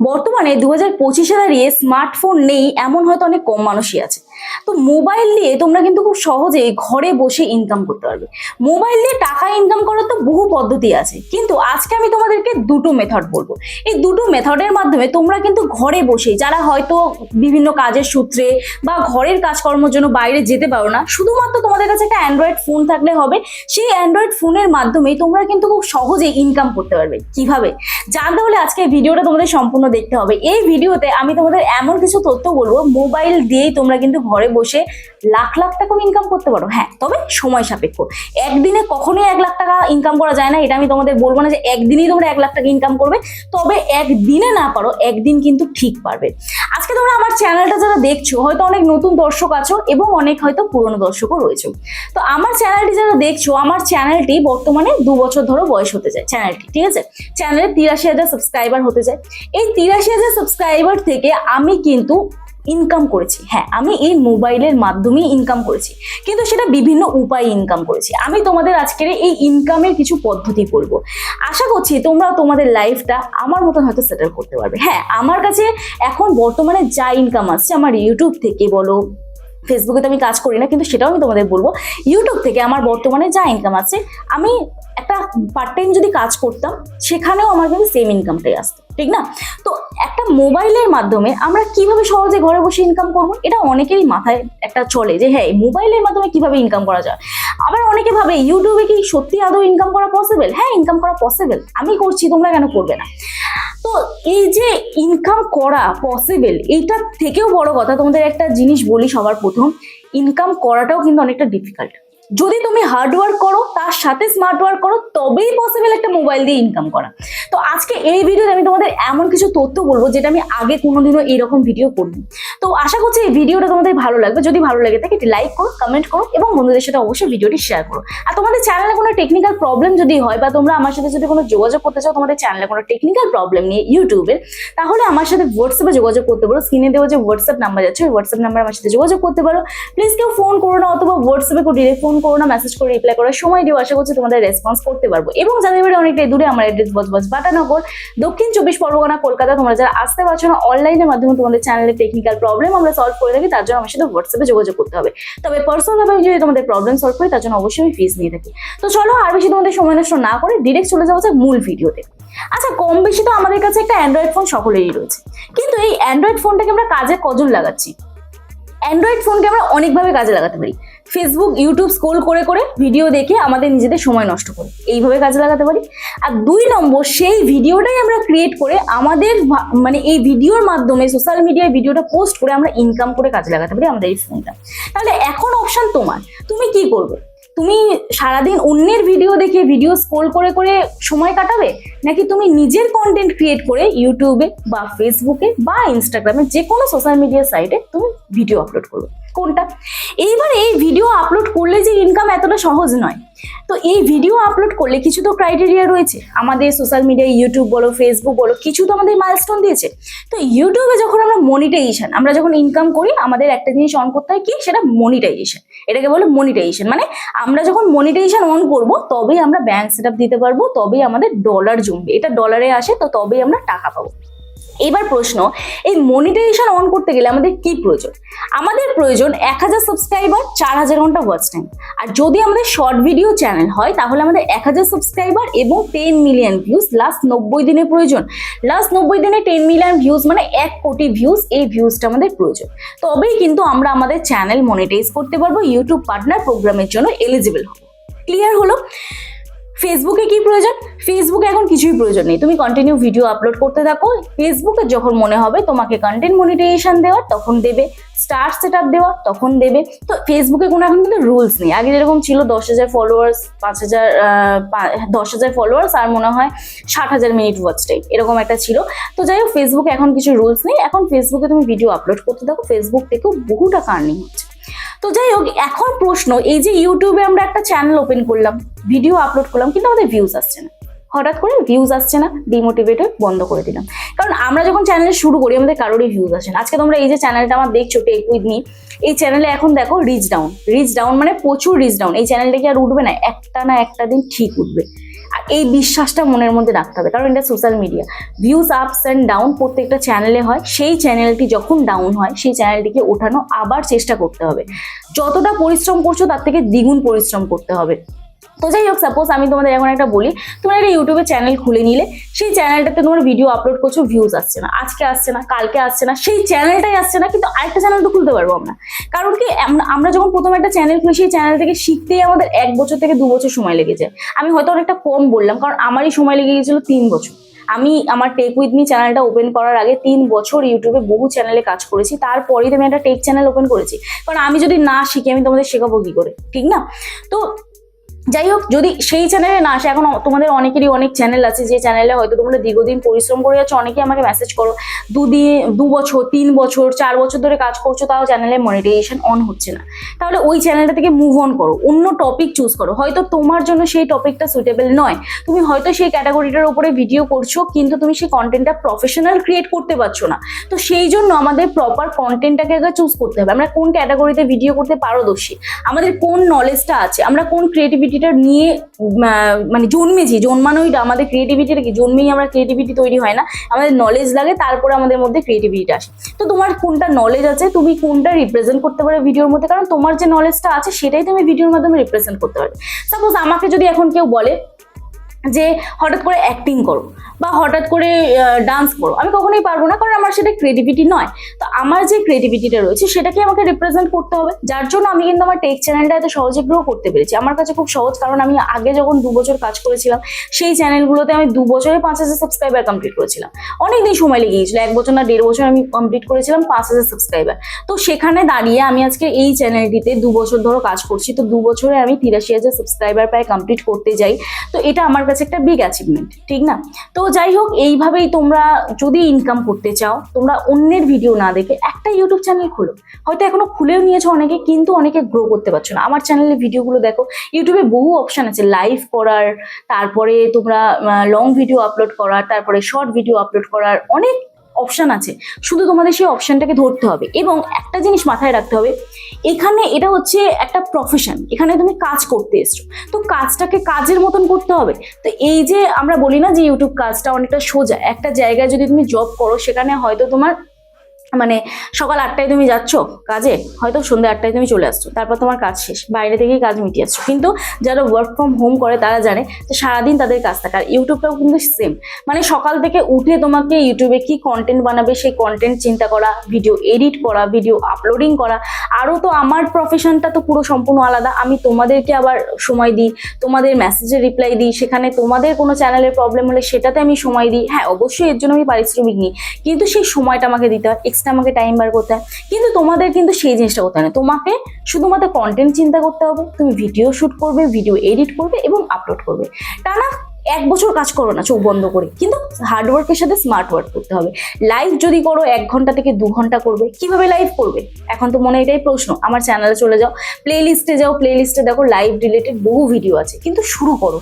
বর্তমানে দু হাজার পঁচিশে দাঁড়িয়ে স্মার্টফোন নেই এমন হয়তো অনেক কম মানুষই আছে। তো মোবাইল দিয়ে তোমরা কিন্তু খুব সহজেই ঘরে বসে ইনকাম করতে পারবে। মোবাইল দিয়ে টাকা ইনকাম করার তো বহু পদ্ধতি আছে। কিন্তু আজকে আমি তোমাদেরকে দুটো মেথড বলব। এই দুটো মেথডের মাধ্যমে তোমরা কিন্তু ঘরে বসে, যারা হয়তো বিভিন্ন কাজের সূত্রে বা ঘরের কাজকর্মের জন্য বাইরে যেতে পারো না, শুধুমাত্র তোমাদের কাছে একটা অ্যান্ড্রয়েড ফোন থাকলে হবে, সেই অ্যান্ড্রয়েড ফোনের মাধ্যমে তোমরা কিন্তু খুব সহজেই ইনকাম করতে পারবে। কীভাবে? জানতে হলে আজকে ভিডিওটা তোমাদের সম্পূর্ণ দেখতে হবে। এই ভিডিওতে আমি তোমাদের এমন কিছু তথ্য বলব মোবাইল দিয়েই তোমরা কিন্তু ঘরে বসে লাখ লাখ টাকা ইনকাম করতে পারো। হ্যাঁ তবে সময় সাপেক্ষ। একদিনে কখনোই এক লাখ টাকা ইনকাম করা যায় না, এটা আমি তোমাদের বলব না যে একদিনেই তোমরা এক লাখ টাকা ইনকাম করবে। তবে একদিনে না পারো, একদিন কিন্তু ঠিক পারবে। আজকে তোমরা আমার চ্যানেলটা যারা দেখছ, হয়তো অনেক নতুন দর্শক আছো এবং অনেক হয়তো পুরনো দর্শকও রয়েছে। তো আমার চ্যানেলটি যারা দেখছ, আমার চ্যানেলটি বর্তমানে দু বছর ধরে বয়স হতে যায় চ্যানেলটি ঠিক আছে? চ্যানেলে তিরাশি হাজার সাবস্ক্রাইবার হতে যায়। এই তিরাশি হাজার সাবস্ক্রাইবার থেকে আমি কিন্তু ইনকাম করেছি। হ্যাঁ আমি এই মোবাইলের মাধ্যমেই ইনকাম করেছি। কিন্তু সেটা বিভিন্ন উপায়ে ইনকাম করেছি। আমি তোমাদের আজকের এই ইনকামের কিছু পদ্ধতি বলব। আশা করছি তোমরা তোমাদের লাইফটা আমার মতন হয়তো সেটেল করতে পারবে। হ্যাঁ আমার কাছে এখন বর্তমানে যা ইনকাম আসছে, আমার ইউটিউব থেকে বলো ফেসবুকে তো আমি কাজ করি না, কিন্তু সেটাও আমি তোমাদের বলব। ইউটিউব থেকে আমার বর্তমানে যা ইনকাম আছে আমি একটা পার্ট টাইম যদি কাজ করতাম, সেখানেও আমার কিন্তু সেম ইনকামটাই আসতো, ঠিক না? তো একটা মোবাইলের মাধ্যমে আমরা কীভাবে সহজে ঘরে বসে ইনকাম করব? এটা অনেকেরই মাথায় একটা চলে যে হ্যাঁ মোবাইলের মাধ্যমে কীভাবে ইনকাম করা যায়? আবার অনেকে ভাবে ইউটিউবে কি সত্যি আদৌ ইনকাম করা পসিবল হ্যাঁ ইনকাম করা পসিবল আমি করছি, তোমরা কেন করবে না? তো এই যে ইনকাম করা পসিবল এইটার থেকেও বড় কথা, তোমাদের একটা জিনিস বলি সবার প্রথম ইনকাম করাটাও কিন্তু অনেকটা ডিফিকাল্ট যদি তুমি হার্ড ওয়ার্ক করো, তার সাথে স্মার্ট ওয়ার্ক করো, তবেই পসিবল একটা মোবাইল দিয়ে ইনকাম করা। তো আজকে এই ভিডিওতে আমি তোমাদের এমন কিছু তথ্য বলব, যেটা আমি আগে কোনোদিনও এইরকম ভিডিও করিনি। তো আশা করছি এই ভিডিওটা তোমাদের ভালো লাগবে। যদি ভালো লাগে থাকে একটি লাইক করো কমেন্ট করো, এবং বন্ধুদের সাথে অবশ্যই ভিডিওটি শেয়ার করো। আর তোমাদের চ্যানেলে কোনো টেকনিক্যাল প্রবলেম যদি হয়, বা তোমরা আমার সাথে যদি কোনো যোগাযোগ করতে চাও, তোমাদের চ্যানেলে কোনো টেকনিক্যাল প্রবলেম নিয়ে ইউটিউবের তাহলে আমার সাথে হোয়াটসঅ্যাপে যোগাযোগ করতে পারো। স্ক্রিনে দেওয়া যে হোয়াটসঅ্যাপ নাম্বার যাচ্ছে, ওই হোয়াটসঅ্যাপ নাম্বার আমার সাথে যোগাযোগ করতে পারো। প্লিজ কেউ ফোন করো না, অথবা হোয়াটসঅ্যাপে কেউ ডিরেক্ট ফোন করো না মেসেজ করে রিপ্লাই করার সময় দিও, আশা করছি তোমাদের রেসপন্স করতে পারব। এবং যাদের বাড়ি অনেকটাই দূরে আমার অ্যাড্রেস বজবজ বাটানগর দক্ষিণ চব্বিশ পরগনা, কলকাতা, তোমরা যারা আসতে পারছ না অনলাইনের মাধ্যমে তোমাদের চ্যানেলে টেকনিক্যাল প্রবলেম আমরা সলভ করে থাকি তার জন্য আমার সাথে হোয়াটসঅ্যাপে যোগাযোগ করতে হবে। তবে পার্সোনাল ভাবে যদি তোমাদের প্রবলেম সলভ করি, তার জন্য অবশ্যই আমি ফিস নিয়ে থাকি। তো চলো, আর বেশি তোমাদের সময় নষ্ট না করে ডিরেক্ট চলে যাওয়া যাক মূল ভিডিওতে আচ্ছা কম বেশি তো আমাদের কাছে একটা অ্যান্ড্রয়েড ফোন সকলেরই রয়েছে। কিন্তু এই অ্যান্ড্রয়েড ফোনটাকে আমরা কাজে কজন লাগাচ্ছি? অ্যান্ড্রয়েড ফোনকে আমরা অনেকভাবে কাজে লাগাতে পারি। ফেসবুক ইউটিউব স্ক্রোল করে করে ভিডিও দেখে আমাদের নিজেদের সময় নষ্ট করি এইভাবে কাজে লাগাতে পারি। আর দুই নম্বর, সেই ভিডিওটাই আমরা ক্রিয়েট করে আমাদের মানে এই ভিডিওর মাধ্যমে সোশ্যাল মিডিয়ায় ভিডিওটা পোস্ট করে আমরা ইনকাম করে কাজে লাগাতে পারি আমাদের এই ফোনটা তাহলে এখন অপশান তোমার। তুমি কি করবে? তুমি সারাদিন অন্যের ভিডিও দেখে ভিডিও স্ক্রোল করে করে সময় কাটাবে? নাকি তুমি নিজের কন্টেন্ট ক্রিয়েট করে ইউটিউবে বা ফেসবুকে বা ইনস্টাগ্রামে যে কোনো সোশ্যাল মিডিয়া সাইটে তুমি ভিডিও আপলোড করবে? কোনটা? এইবার এই ভিডিও আপলোড করলে যে ইনকাম এতটা সহজ নয়। তো এই ভিডিও আপলোড করলে কিছু তো ক্রাইটেরিয়া রয়েছে। আমাদের সোশ্যাল মিডিয়ায় ইউটিউব বলো ফেসবুক বলো, কিছু তো আমাদের মাইলস্টোন দিয়েছে। তো ইউটিউবে যখন আমরা মনিটাইজেশন আমরা যখন ইনকাম করি, আমাদের একটা জিনিস অন করতে হয় কি? সেটা মনিটাইজেশন এটাকে বলে মনিটাইজেশন মানে আমরা যখন মনিটাইজেশন অন করব, তবেই আমরা ব্যাংক সেট দিতে পারব, তবেই আমাদের ডলার জমবে। এটা ডলারে আসে, তো তবেই আমরা টাকা পাবো। এবার প্রশ্ন, এই মনিটাইজেশন অন করতে গেলে আমাদের কি প্রয়োজন? আমাদের প্রয়োজন এক হাজার সাবস্ক্রাইবার চার হাজার ঘণ্টা ওয়াচ টাইম আর যদি আমাদের শর্ট ভিডিও চ্যানেল হয়, তাহলে আমাদের এক হাজার সাবস্ক্রাইবার এবং টেন মিলিয়ন ভিউজ লাস্ট নব্বই দিনে প্রয়োজন। লাস্ট নব্বই দিনে টেন মিলিয়ন ভিউজ মানে এক কোটি ভিউজ এই ভিউজটা আমাদের প্রয়োজন। তবেই কিন্তু আমরা আমাদের চ্যানেল মনিটাইজ করতে পারব ইউটিউব পার্টনার প্রোগ্রামের জন্য এলিজিবল হব। ক্লিয়ার হলো? ফেসবুকে কি প্রয়োজন? ফেসবুকে এখন কিছুই প্রয়োজন নেই। তুমি কন্টিনিউ ভিডিও আপলোড করতে থাকো। ফেসবুকে যখন মনে হবে তোমাকে কন্টেন্ট মনিটাইজেশন দেওয়ার তখন দেবে। স্টার সেট আপ দেওয়া, তখন দেবে। তো ফেসবুকে কোনো এখন কিন্তু রুলস নেই। আগে যেরকম ছিল দশ হাজার ফলোয়ার্স পাঁচ হাজার দশ হাজার ফলোয়ার্স আর মনে হয় ষাট হাজার মিনিট ওয়াচ টাইম এরকম একটা ছিল। তো যাই হোক ফেসবুকে এখন কিছু রুলস নেই। এখন ফেসবুকে তুমি ভিডিও আপলোড করতে থাকো। ফেসবুক থেকেও বহু টাকা আর্নিং হচ্ছে। তো যাই হোক, এখন প্রশ্ন, এই যে ইউটিউবে আমরা একটা চ্যানেল ওপেন করলাম ভিডিও আপলোড করলাম, কিন্তু আমাদের ভিউজ আসছে না। হঠাৎ করে ভিউজ আসছে না ডিমোটিভেট হয়ে বন্ধ করে দিলাম। কারণ আমরা যখন চ্যানেল শুরু করি, আমাদের কারোরই ভিউজ আসে না। আজকে তোমরা এই যে চ্যানেলটা আমার দেখছ টেক উইথ মি এই চ্যানেলে এখন দেখো রিচ ডাউন রিচ ডাউন মানে প্রচুর রিচ ডাউন এই চ্যানেলটা কি আর উঠবে না? একটা না একটা দিন ঠিক উঠবে। এই বিশ্বাসটা মনের মধ্যে রাখতে হবে, কারণ এটা social media views ups and down প্রত্যেকটা চ্যানেলে হয়, সেই চ্যানেলটি যখন ডাউন হয়, সেই চ্যানেলটিকে ওঠানো আবার চেষ্টা করতে হবে। যতটা পরিশ্রম করছ, তার থেকে দ্বিগুণ পরিশ্রম করতে হবে। তো যাই হোক সাপোজ আমি তোমাদের এখন একটা বলি, তোমরা একটা ইউটিউবে চ্যানেল খুলে নিলে, সেই চ্যানেলটাতে তোমার ভিডিও আপলোড করছ ভিউজ আসছে না, আজকে আসছে না, কালকে আসছে না, সেই চ্যানেলটাই আসছে না, কিন্তু আরেকটা চ্যানেল তো খুলতে পারব আমরা। কারণ কি, আমরা যখন প্রথম একটা চ্যানেল খুলি, সেই চ্যানেল থেকে শিখতেই আমাদের এক বছর থেকে দু বছর সময় লেগে যায় আমি হয়তো অনেকটা কম বললাম, কারণ আমারই সময় লেগে গিয়েছিল তিন বছর। আমি আমার টেক উইথ মি চ্যানেলটা ওপেন করার আগে তিন বছর ইউটিউবে বহু চ্যানেলে কাজ করেছি, তারপরেই আমি একটা টেক চ্যানেল ওপেন করেছি। কারণ আমি যদি না শিখি, আমি তোমাদের শেখাবো কী করে, ঠিক না? তো যাই হোক যদি সেই চ্যানেলে না আসে, এখন তোমাদের অনেকেরই অনেক চ্যানেল আছে, যে চ্যানেলে হয়তো তোমরা দীর্ঘদিন পরিশ্রম করে যাচ্ছ অনেকে আমাকে মেসেজ করো, দুদিন, দু বছর, তিন বছর, চার বছর ধরে কাজ করছ, তাও চ্যানেলে মনিটাইজেশন অন হচ্ছে না। তাহলে ওই চ্যানেলটা থেকে মুভ অন করো, অন্য টপিক চুজ করো। হয়তো তোমার জন্য সেই টপিকটা সুইটেবল নয়। তুমি হয়তো সেই ক্যাটাগরিটার উপরে ভিডিও করছ, কিন্তু তুমি সেই কন্টেন্টটা প্রফেশনাল ক্রিয়েট করতে পারছ না। তো সেই জন্য আমাদের প্রপার কন্টেন্টটাকে আগে চুজ করতে হবে। আমরা কোন ক্যাটাগরিতে ভিডিও করতে পারদর্শী? আমাদের কোন নলেজটা আছে? আমরা কোন ক্রিয়েটিভিটিটা নিয়ে মানে জন্মেছি জন্মানোইটা আমাদের ক্রিয়েটিভিটিটা কি? জন্মেই আমরা ক্রিয়েটিভিটি তৈরি হয় না, আমাদের নলেজ লাগে, তারপরে আমাদের মধ্যে ক্রিয়েটিভিটিটা আসে। তো তোমার কোনটা নলেজ আছে, তুমি কোনটা রিপ্রেজেন্ট করতে পারো ভিডিওর মধ্যে? কারণ তোমার যে নলেজটা আছে, সেটাই তুমি ভিডিওর মাধ্যমে রিপ্রেজেন্ট করতে পারবে। সাপোজ আমাকে যদি এখন কেউ বলে যে হঠাৎ করে অ্যাক্টিং করো বা হঠাৎ করে ডান্স করো, আমি কখনোই পারব না কারণ আমার সেটা ক্রিয়েটিভিটি নয়। তো আমার যে ক্রিয়েটিভিটিটা রয়েছে সেটাকে আমাকে রিপ্রেজেন্ট করতে হবে। যার জন্য আমি কিন্তু আমার টেক চ্যানেলটা এত সহজে গ্রো করতে পেরেছি। আমার কাছে খুব সহজ কারণ আমি আগে যখন দু বছর কাজ করেছিলাম, সেই চ্যানেলগুলোতে আমি দু বছরে পাঁচ হাজার সাবস্ক্রাইবার কমপ্লিট করেছিলাম। অনেক দিন সময় লেগে গিয়েছিল। এক বছর না দেড় বছর আমি কমপ্লিট করেছিলাম পাঁচ হাজার সাবস্ক্রাইবার তো সেখানে দাঁড়িয়ে আমি আজকে এই চ্যানেলটিতে দু বছর ধরো কাজ করছি। তো দু বছরে আমি তিরাশি হাজার সাবস্ক্রাইবার প্রায় কমপ্লিট করতে যাই। তো এটা আমার কাছে একটা বিগ অ্যাচিভমেন্ট ঠিক না? তো যাই হোক, এইভাবেই তোমরা যদি ইনকাম করতে চাও, তোমরা অন্যের ভিডিও না দেখে একটা ইউটিউব চ্যানেল খুলো। হয়তো এখনও খুলেও নিয়েছো অনেকে, কিন্তু অনেকে গ্রো করতে পারছ না। আমার চ্যানেলের ভিডিওগুলো দেখো ইউটিউবে বহু অপশান আছে লাইভ করার, তারপরে তোমরা লং ভিডিও আপলোড করার, তারপরে শর্ট ভিডিও আপলোড করার, অনেক অপশন আছে। শুধু তোমাদের সেই অপশানটাকে ধরতে হবে এবং একটা জিনিস মাথায় রাখতে হবে, এখানে এটা হচ্ছে একটা প্রফেশন এখানে তুমি কাজ করতে এসছো। তো কাজটাকে কাজের মতন করতে হবে। তো এই যে আমরা বলি না যে ইউটিউব কাজটা অনেকটা সোজা, একটা জায়গায় যদি তুমি জব করো সেখানে হয়তো তোমার মানে সকাল আটটায় তুমি যাচ্ছ কাজে, হয়তো সন্ধ্যা আটটায় তুমি চলে আসছো। তারপর তোমার কাজ শেষ, বাইরে থেকেই কাজ মিটিয়ে আসছো। কিন্তু যারা ওয়ার্ক ফ্রম হোম করে তারা জানে যে সারাদিন তাদের কাজ থাকে। আর ইউটিউবটাও কিন্তু সেম মানে সকাল থেকে উঠে তোমাকে ইউটিউবে কি কন্টেন্ট বানাবে, সেই কন্টেন্ট চিন্তা করা ভিডিও এডিট করা ভিডিও আপলোডিং করা আরও তো আমার প্রফেশনটা তো পুরো সম্পূর্ণ আলাদা। আমি তোমাদেরকে আবার সময় দিই, তোমাদের মেসেজে রিপ্লাই দিই, সেখানে তোমাদের কোনো চ্যানেলের প্রবলেম হলে সেটাতে আমি সময় দিই। হ্যাঁ অবশ্যই এর জন্য আমি পারিশ্রমিক নিই, কিন্তু সেই সময়টা আমাকে দিতে হয়। আমাকে টাইম বার করতে হয়। কিন্তু তোমাদের কিন্তু সেই জিনিসটা করতে না। তোমাকে শুধুমাত্র কন্টেন্ট চিন্তা করতে হবে। তুমি ভিডিও শ্যুট করবে ভিডিও এডিট করবে এবং আপলোড করবে। টানা এক বছর কাজ করো না, চোখ বন্ধ করে। কিন্তু হার্ড ওয়ার্কের সাথে স্মার্ট ওয়ার্ক করতে হবে। লাইভ যদি করো, এক ঘণ্টা থেকে দু ঘণ্টা করবে। কীভাবে লাইভ করবে? এখন তো মনে এটাই প্রশ্ন। আমার চ্যানেলে চলে যাও। প্লে লিস্টে যাও। প্লে লিস্টে দেখো লাইভ রিলেটেড বহু ভিডিও আছে। কিন্তু শুরু করো।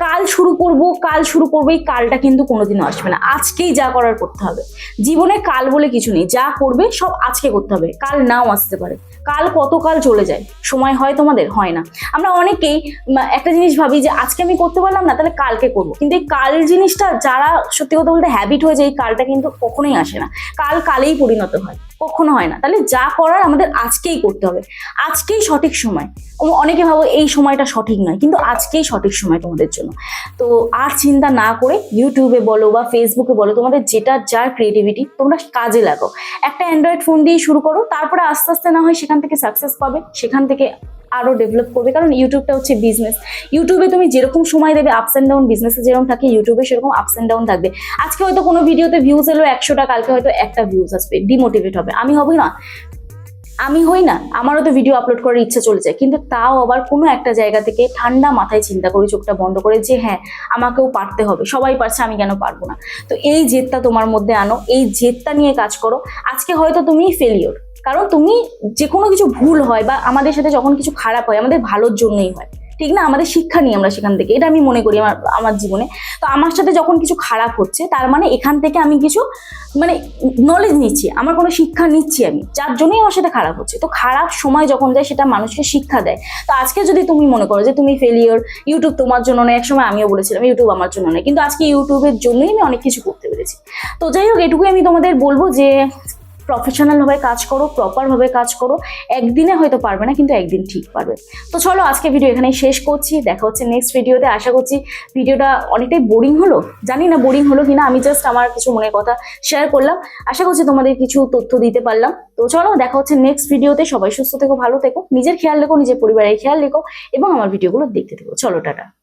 কাল শুরু করব, কাল শুরু করব, এই কালটা কিন্তু কোনোদিনও আসবে না। আজকেই যা করার করতে হবে। জীবনে কাল বলে কিছু নেই। যা করবে, সব আজকে করতে হবে। কাল নাও আসতে পারে। কাল কত কাল চলে যায়? সময় হয় তোমাদের? হয় না। আমরা অনেকেই একটা জিনিস ভাবি যে, আজকে আমি করতে পারলাম না, তাহলে কালকে করব। কিন্তু এই কাল জিনিসটা যারা সত্যি কথা বলতে হ্যাবিট হয়ে যায়, এই কালটা কিন্তু কখনোই আসে না। কাল কালেই পরিণত হয়। কখনো হয় না। তাহলে যা করার আমাদের আজকেই করতে হবে। আজকেই সঠিক সময়। অনেকে ভাবো এই সময়টা সঠিক নয়, কিন্তু আজকেই সঠিক সময় তোমাদের জন্য। তো আর চিন্তা না করে ইউটিউবে বলো বা ফেসবুকে বলো, তোমাদের যেটা যার ক্রিয়েটিভিটি তোমরা কাজে লাগো। একটা অ্যান্ড্রয়েড ফোন দিয়ে শুরু করো, তারপরে আস্তে আস্তে না হয় সেখান থেকে সাকসেস পাবে, সেখান থেকে আরও ডেভেলপ করবে, কারণ ইউটিউবটা হচ্ছে বিজনেস ইউটিউবে তুমি যেরকম সময় দেবে আপস অ্যান্ড ডাউন বিজনেসে যেরকম থাকে ইউটিউবে সেরকম আপস অ্যান্ড ডাউন থাকবে। আজকে হয়তো কোনো ভিডিওতে ভিউজ এলো একশোটা, কালকে হয়তো একটা ভিউজ আসবে ডিমোটিভেট হবে। আমি হবই না। আমি হই না, আমারও তো ভিডিও আপলোড করার ইচ্ছা চলে যায়। কিন্তু তাও আবার কোনো একটা জায়গা থেকে ঠান্ডা মাথায় চিন্তা করি চোখটা বন্ধ করে যে হ্যাঁ আমাকেও পারতে হবে। সবাই পারছে, আমি কেন পারব না? তো এই জেদটা তোমার মধ্যে আনো, এই জেদটা নিয়ে কাজ করো। আজকে হয়তো তুমি ফেলিওর কারণ তুমি যে কোনো কিছু ভুল হয় বা আমাদের সাথে যখন কিছু খারাপ হয়, আমাদের ভালোর জন্যই হয়। ঠিক না? আমাদের শিক্ষা নিই আমরা সেখান থেকে। এটা আমি মনে করি আমার আমার জীবনে। তো আমার সাথে যখন কিছু খারাপ হচ্ছে, তার মানে এখান থেকে আমি কিছু মানে নলেজ নিচ্ছি, আমার কোনো শিক্ষা নিচ্ছি আমি, যার জন্যই আমার সাথে খারাপ হচ্ছে। তো খারাপ সময় যখন যায়, সেটা মানুষকে শিক্ষা দেয়। তো আজকে যদি তুমি মনে করো যে তুমি ফেলিওর ইউটিউব তোমার জন্য নয় একসময় আমিও বলেছিলাম ইউটিউব আমার জন্য নয় কিন্তু আজকে ইউটিউবের জন্যই আমি অনেক কিছু করতে পেরেছি। তো যাই হোক, এটুকুই আমি তোমাদের বলব যে প্রফেশনাল ভাবে কাজ করো প্রপার ভাবে কাজ করো, একদিনে হয়তো পারবে না, কিন্তু একদিন ঠিক পারবে। তো চলো আজকে ভিডিও এখানেই শেষ করছি, দেখা হচ্ছে নেক্সট ভিডিওতে আশা করছি ভিডিওটা অনেকটাই বোরিং হলো, জানি না বোরিং হলো কিনা, আমি জাস্ট আমার কিছু মনের কথা শেয়ার করলাম। আশা করছি তোমাদের কিছু তথ্য দিতে পারলাম। তো চলো দেখা হচ্ছে নেক্সট ভিডিওতে সবাই সুস্থ থেকো, ভালো থেকো, নিজের খেয়াল রেখো, নিজের পরিবারের খেয়াল রেখো, এবং আমার ভিডিওগুলো দেখতে থেকো। চলো, টাটা।